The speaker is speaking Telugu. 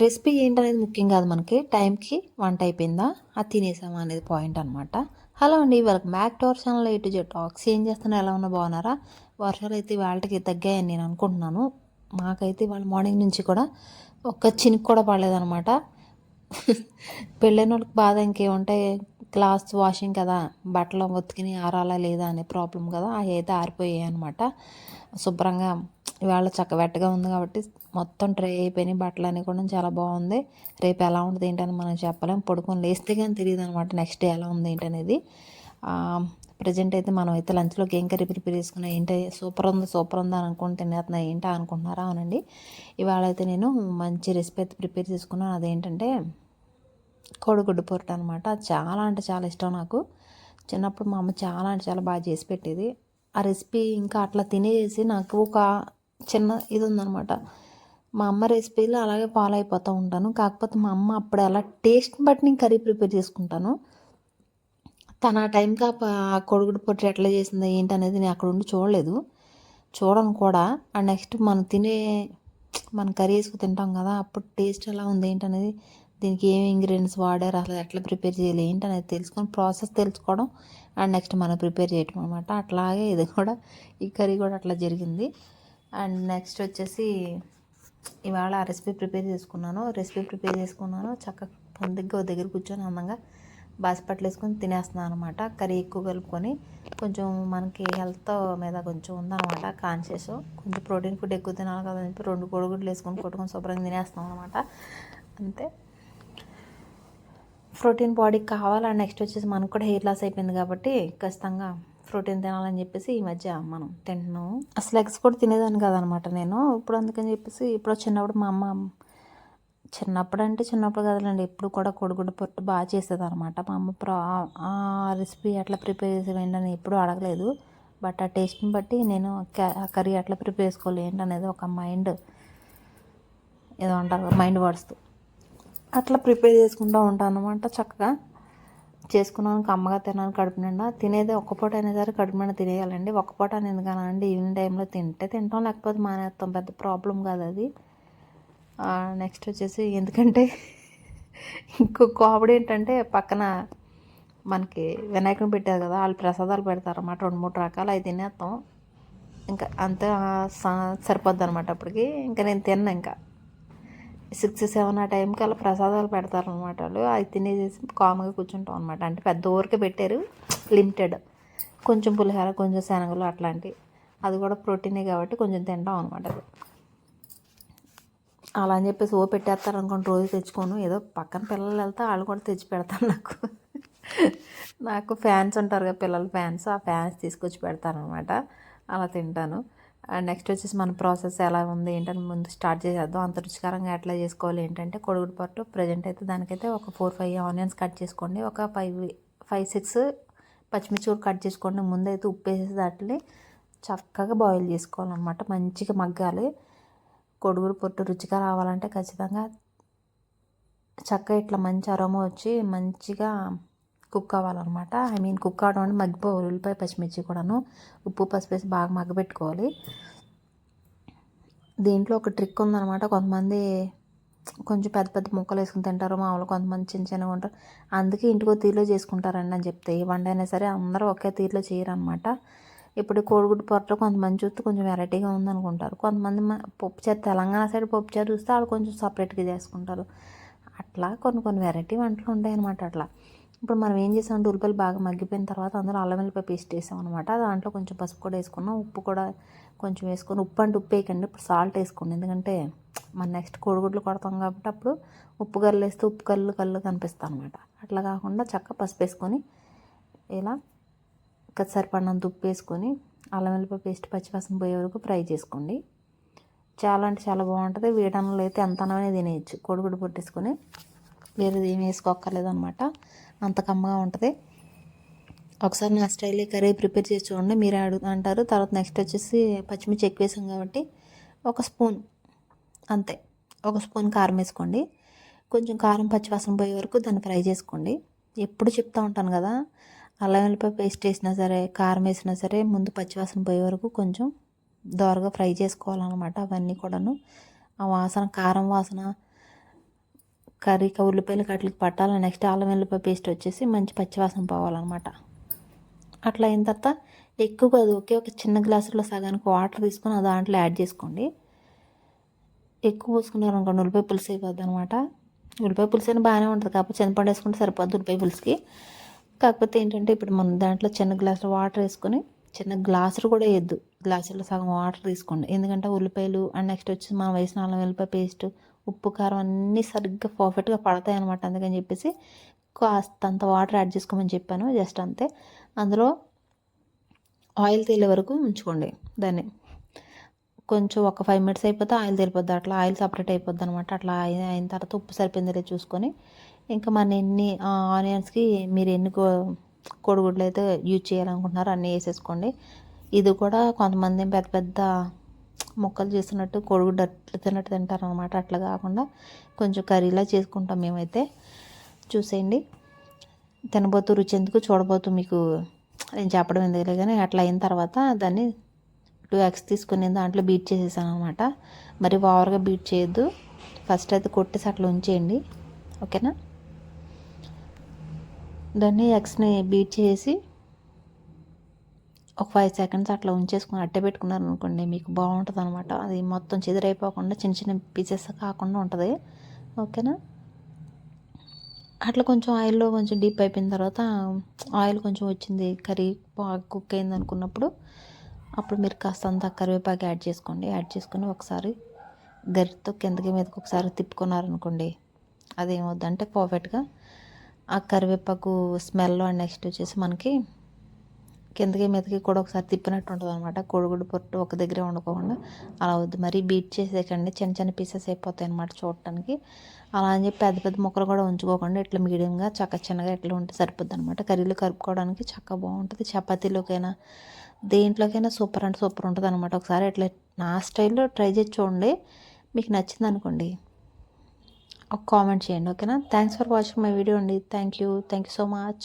రెసిపీ ఏంటనేది ముఖ్యం కాదు మనకి. టైంకి వంట అయిపోయిందా? అది తినేసామా అనేది పాయింట్ అనమాట హలో అండి welcome back to our channel eight Z talks ఏం చేస్తున్నా ఎలా ఉన్నా బాగున్నారా? వర్షాలు అయితే వాళ్ళకి తగ్గాయని నేను అనుకుంటున్నాను. మాకైతే వాళ్ళ మార్నింగ్ నుంచి కూడా ఒక్క చినుకు కూడా పడలేదనమాట పెళ్ళైన వాళ్ళకి బాధ ఇంకేముంటే క్లాస్ వాషింగ్ కదా బట్టలు ఉతికిని ఆరాలా లేదా అనే ప్రాబ్లం కదా అవి అయితే ఆరిపోయాయి అనమాట శుభ్రంగా ఇవాళ చక్కవెట్టగా ఉంది కాబట్టి మొత్తం ట్రై అయిపోయినాయి బట్టలు అన్నీ కూడా చాలా బాగుంది. రేపు ఎలా ఉంటుంది ఏంటని మనం చెప్పలేం. పడుకొని లేస్తే కానీ తెలియదు అనమాట నెక్స్ట్ డే ఎలా ఉంది ఏంటనేది ప్రజెంట్ అయితే మనం అయితే లంచ్లోకి ఏం కర్రీ ప్రిపేర్ చేసుకున్నా ఏంటి సూపర్ ఉంది సూపర్ ఉంది అని అనుకుని తినేస్తున్నా ఏంటా అనుకుంటున్నారా అవునండి ఇవాళ అయితే నేను మంచి రెసిపీ అయితే ప్రిపేర్ చేసుకున్నాను. అదేంటంటే కోడిగుడ్డు పొరట అనమాట చాలా అంటే చాలా ఇష్టం నాకు. చిన్నప్పుడు మా అమ్మ చాలా అంటే చాలా బాగా చేసి పెట్టేది. ఆ రెసిపీ ఇంకా అట్లా తినేసి నాకు ఒక చిన్న ఇది ఉందనమాట మా అమ్మ రెసిపీలో అలాగే ఫాలో అయిపోతూ ఉంటాను. కాకపోతే మా అమ్మ అప్పుడు అలా టేస్ట్ని బట్టి నేను కర్రీ ప్రిపేర్ చేసుకుంటాను. తన ఆ టైంకి ఆ కొడుకుడు పొట్టు ఎట్లా చేసిందో ఏంటి అనేది నేను అక్కడ ఉండి చూడలేదు. చూడను కూడా. ఆ నెక్స్ట్ మనం తినే మనం కర్రీ వేసుకు తింటాం కదా అప్పుడు టేస్ట్ ఎలా ఉంది ఏంటనేది దీనికి ఏమి ఇంగ్రీడియంట్స్ వాడారు అసలు ఎట్లా ప్రిపేర్ చేయాలి ఏంటి అనేది తెలుసుకొని ప్రాసెస్ తెలుసుకోవడం అండ్ నెక్స్ట్ మనం ప్రిపేర్ చేయటం అనమాట అట్లాగే ఇది కూడా ఈ కర్రీ కూడా అట్లా జరిగింది. అండ్ నెక్స్ట్ వచ్చేసి ఇవాళ ఆ రెసిపీ ప్రిపేర్ చేసుకున్నాను. రెసిపీ ప్రిపేర్ చేసుకున్నాను. చక్కగా పొందిగ్గా దగ్గర కూర్చొని అందంగా బాసిపట్లు వేసుకొని తినేస్తున్నాను అనమాట. కర్రీ ఎక్కువ కలుపుకొని కొంచెం మనకి హెల్త్ మీద కొంచెం ఉందన్నమాట కాన్షియస్ కొంచెం ప్రోటీన్ ఫుడ్ ఎక్కువ తినాలి కదా అని చెప్పి రెండు కోడిగుడ్లు వేసుకొని కొట్టుకొని శుభ్రంగా తినేస్తాం అనమాట. అంతే. ప్రోటీన్ బాడీకి కావాలా? నెక్స్ట్ వచ్చేసి మనకు కూడా హెయిర్ లాస్ అయిపోయింది కాబట్టి ఖచ్చితంగా ప్రోటీన్ తినాలని చెప్పేసి ఈ మధ్య మనం తింటున్నాం. అసలు ఎగ్స్ కూడా తినేదాన్ని కదనమాట నేను. ఇప్పుడు అందుకని చెప్పేసి ఇప్పుడు చిన్నప్పుడు మా అమ్మ చిన్నప్పుడు అంటే చిన్నప్పుడు కదలండి ఎప్పుడు కూడా కొడుగుడ్డు పొట్టు బాగా చేసేది అనమాట మా అమ్మ ప్రా ఆ రెసిపీ ఎట్లా ప్రిపేర్ చేసేవేంటి అని ఎప్పుడూ అడగలేదు. బట్ ఆ టేస్ట్ని బట్టి నేను ఆ కర్రీ ఎట్లా ప్రిపేర్ చేసుకోవాలి ఏంటనేది ఒక మైండ్ ఏదో అంటారు మైండ్ వర్డ్స్ అట్లా ప్రిపేర్ చేసుకుంటూ ఉంటాను అనమాట చక్కగా. చేసుకున్నాను అమ్మగా తినాలని కడుపు నిండా. తినేది ఒక్క పూట అయినా సరే కడుపు నిండా తినేయాలండి. ఒక్క పూట అనేది కానండి ఈవినింగ్ టైంలో తింటే తింటాం లేకపోతే మానేస్తాం. పెద్ద ప్రాబ్లం కాదు అది. నెక్స్ట్ వచ్చేసి ఎందుకంటే ఇంకో కామెడీ ఏంటంటే పక్కన మనకి వినాయకుని పెట్టారు కదా వాళ్ళు ప్రసాదాలు పెడతారు అన్నమాట రెండు మూడు రకాలు అవి తినేస్తాం. ఇంకా అంత సరిపోద్ది అనమాట అప్పటికి. ఇంకా నేను తిన్నా ఇంకా. సిక్స్ సెవెన్ ఆ టైంకి అలా ప్రసాదాలు పెడతారు అనమాట వాళ్ళు. అవి తినేసేసి కామ్గా కూర్చుంటాం అనమాట అంటే పెద్ద ఊరికే పెట్టారు లిమిటెడ్. కొంచెం పులిహోర కొంచెం శనగలు అట్లాంటివి. అది కూడా ప్రోటీనే కాబట్టి కొంచెం తింటాం అనమాట అది. అలా అని చెప్పేసి ఓ పెట్టేస్తారు అనుకోండి రోజు తెచ్చుకోను. ఏదో పక్కన పిల్లలు వెళ్తే వాళ్ళు కూడా తెచ్చి పెడతారు నాకు. నాకు ఫ్యాన్స్ ఉంటారు కదా పిల్లల ఫ్యాన్స్ ఆ ఫ్యాన్స్ తీసుకొచ్చి పెడతారనమాట అలా తింటాను. నెక్స్ట్ వచ్చేసి మన ప్రాసెస్ ఎలా ఉంది ఏంటని ముందు స్టార్ట్ చేసేద్దాం. అంత రుచికరంగా ఎట్లా చేసుకోవాలి ఏంటంటే కొడుగుడు పట్టు ప్రజెంట్ అయితే దానికైతే ఒక ఫోర్ ఫైవ్ ఆనియన్స్ కట్ చేసుకోండి. ఒక ఫైవ్ ఫైవ్ సిక్స్ పచ్చిమిర్చి కూడా కట్ చేసుకోండి. ముందైతే ఉప్పు వేసేసి దాటిని చక్కగా బాయిల్ చేసుకోవాలన్నమాట. మంచిగా మగ్గాలి. కొడుగుడు పొట్టు రుచిగా రావాలంటే ఖచ్చితంగా చక్కగా ఇట్లా మంచి అరోమా వచ్చి మంచిగా కుక్ అవ్వాలన్నమాట. ఐ మీన్ కుక్ అవడం అంటే మగ్గిపోవాలి ఉల్లిపాయ పచ్చిమిర్చి కూడాను ఉప్పు పసుపు వేసి బాగా మగ్గబెట్టుకోవాలి. దీంట్లో ఒక ట్రిక్ ఉందన్నమాట. కొంతమంది కొంచెం పెద్ద పెద్ద ముక్కలు వేసుకుని తింటారు. మామూలు కొంతమంది చిన్న చిన్నగా ఉంటారు. అందుకే ఇంటికో తీరులో చేసుకుంటారండి అని చెప్తే. వండైనా సరే అందరూ ఒకే తీరులో చేయరనమాట ఇప్పుడు కోడిగుడ్డు పొరలో కొంతమంది చూస్తే కొంచెం వెరైటీగా ఉందనుకుంటారు. కొంతమంది పప్పు చారు తెలంగాణ సైడ్ పప్పుచారు చూస్తే వాళ్ళు కొంచెం సపరేట్గా చేసుకుంటారు. అట్లా కొన్ని కొన్ని వెరైటీ వంటలు ఉంటాయి అనమాట అట్లా. ఇప్పుడు మనం ఏం చేసామంటే ఉల్లిపాయలు బాగా మగ్గిపోయిన తర్వాత అందులో అల్లం వెల్లిపాయ పేస్ట్ వేసాం అనమాట దాంట్లో కొంచెం పసుపు కూడా వేసుకున్నాం. ఉప్పు కూడా కొంచెం వేసుకొని ఉప్పు అంటే ఉప్పు వేయకండి ఇప్పుడు సాల్ట్ వేసుకోండి. ఎందుకంటే మన నెక్స్ట్ కోడిగుడ్లు కొడతాం కాబట్టి అప్పుడు ఉప్పు కళ్ళు వేస్తే ఉప్పు కళ్ళు కళ్ళు కనిపిస్తాయి అనమాట అట్లా కాకుండా చక్క పసుపు వేసుకొని ఇలా సరిపడినంత ఉప్పు వేసుకొని అల్లం వెల్లిపాయ పేస్ట్ పచ్చివాసన పోయే వరకు ఫ్రై చేసుకోండి. చాలా అంటే చాలా బాగుంటుంది. వేయడంలో అయితే ఎంత అనేది తినేయచ్చు. కోడిగుడ్డు పొట్టేసుకొని వేరేది ఏం వేసుకోక్కర్లేదు అనమాట అంత కమ్మగా ఉంటుంది. ఒకసారి నా స్టైల్ కర్రీ ప్రిపేర్ చేసి చూడండి. మీరు అడుగు అంటారు. తర్వాత నెక్స్ట్ వచ్చేసి పచ్చిమిర్చి ఎక్కువ వేసాం కాబట్టి ఒక స్పూన్ అంతే. ఒక స్పూన్ కారం వేసుకోండి. కొంచెం కారం పచ్చివాసన పోయే వరకు దాన్ని ఫ్రై చేసుకోండి. ఎప్పుడు చెప్తా ఉంటాను కదా అల్లం వెల్లిపాయ పేస్ట్ వేసినా సరే కారం వేసినా సరే ముందు పచ్చివాసన పోయే వరకు కొంచెం దోరగా ఫ్రై చేసుకోవాలన్నమాట అవన్నీ కూడాను. ఆ వాసన కారం వాసన కర్రీకి ఉల్లిపాయలు కట్లకి పట్టాలి నెక్స్ట్ అల్లం వెల్లిపాయ పేస్ట్ వచ్చేసి మంచి పచ్చివాసన పోవాలన్నమాట. అట్లా అయిన తర్వాత ఎక్కువ అది ఒకే ఒక చిన్న గ్లాసులో సగానికి వాటర్ తీసుకొని ఆ దాంట్లో యాడ్ చేసుకోండి. ఎక్కువ పోసుకున్నారు అనుకోండి ఉల్లిపాయ పులుసు అయిపోద్ది అనమాట ఉల్లిపాయ పులుసు అయినా బాగానే ఉంటుంది కాకపోతే చింతపండు వేసుకుంటే సరిపోద్ది ఉల్లిపాయ పులుసుకి. కాకపోతే ఏంటంటే ఇప్పుడు మనం దాంట్లో చిన్న గ్లాసులో వాటర్ వేసుకొని చిన్న గ్లాసులు కూడా వేయద్దు. గ్లాసులో సగం వాటర్ తీసుకోండి. ఎందుకంటే ఉల్లిపాయలు అండ్ నెక్స్ట్ వచ్చి మనం వేసిన అల్లం వెల్లిపాయ పేస్ట్ ఉప్పు కారం అన్నీ సరిగ్గా పర్ఫెక్ట్గా పడతాయి అనమాట అందుకని చెప్పేసి కాస్త అంత వాటర్ యాడ్ చేసుకోమని చెప్పాను. జస్ట్ అంతే. అందులో ఆయిల్ తేలే వరకు ఉంచుకోండి దాన్ని. కొంచెం ఒక ఫైవ్ మినిట్స్ అయిపోతే ఆయిల్ తేలిపోద్ది. అట్లా ఆయిల్ సపరేట్ అయిపోద్ది అనమాట అట్లా అయిన అయిన తర్వాత ఉప్పు సరిపోయిందో చూసుకొని. ఇంకా మన ఎన్ని ఆనియన్స్కి మీరు ఎన్ని కోడిగుడ్లు అయితే యూజ్ చేయాలనుకుంటున్నారో అన్నీ వేసేసుకోండి. ఇది కూడా కొంతమంది పెద్ద పెద్ద ముక్కలు చేసినట్టు కోడిగుడ్డ అట్లా తిన్నట్టు తింటారు అనమాట అట్లా కాకుండా కొంచెం కర్రీలా చేసుకుంటాం మేమైతే. చూసేయండి. తినబోతూ రుచి ఎందుకు చూడబోతు మీకు నేను చెప్పడం ఎందుకులే కానీ అట్లా అయిన తర్వాత దాన్ని టూ ఎగ్స్ తీసుకుని దాంట్లో బీట్ చేసేసాను అనమాట మరి ఓవర్గా బీట్ చేయొద్దు. ఫస్ట్ అయితే కొట్టేసి అట్లా ఉంచేయండి. ఓకేనా? దాన్ని ఎగ్స్ని బీట్ చేసి ఒక ఫైవ్ సెకండ్స్ అట్లా ఉంచేసుకుని అట్టే పెట్టుకున్నారు అనుకోండి మీకు బాగుంటుంది అనమాట అది మొత్తం చెదిరైపోకుండా చిన్న చిన్న పీసెస్ కాకుండా ఉంటుంది. ఓకేనా అట్లా కొంచెం ఆయిల్లో కొంచెం డీప్ అయిపోయిన తర్వాత ఆయిల్ కొంచెం వచ్చింది కర్రీ బాగా కుక్ అయింది అనుకున్నప్పుడు అప్పుడు మీరు కాస్త అంత కరివేపాకు యాడ్ చేసుకోండి. యాడ్ చేసుకుని ఒకసారి గరిటతో కిందకి మీదకి ఒకసారి తిప్పుకున్నారనుకోండి అదేమవుద్దంటే పర్ఫెక్ట్గా ఆ కరివేపాకు స్మెల్ అండ్ నెక్స్ట్ వచ్చేసి మనకి కిందకి మీదకి కూడా ఒకసారి తిప్పినట్టు ఉంటుంది అనమాట కోడిగుడ్డు పొట్టు ఒక దగ్గరే వండుకోకుండా అలా వద్దు. మరీ బీట్ చేసేకండి చిన్న చిన్న పీసెస్ అయిపోతాయి అనమాట చూడటానికి. అలా అని చెప్పి పెద్ద పెద్ద ముక్కలు కూడా ఉంచుకోకుండా ఇట్లా మీడియంగా చక్క చిన్నగా ఇట్లా ఉంటే సరిపోద్ది అనమాట కర్రీలు కలుపుకోవడానికి చక్క బాగుంటుంది. చపాతీలోకైనా దేంట్లోకైనా సూపర్ అంటే సూపర్ ఉంటుంది అనమాట ఒకసారి ఇట్లా నా స్టైల్లో ట్రై చేసి చూడండి. మీకు నచ్చింది అనుకోండి. ఒక కామెంట్ చేయండి ఓకేనా? Thanks for watching my video అండి. Thank you thank you so much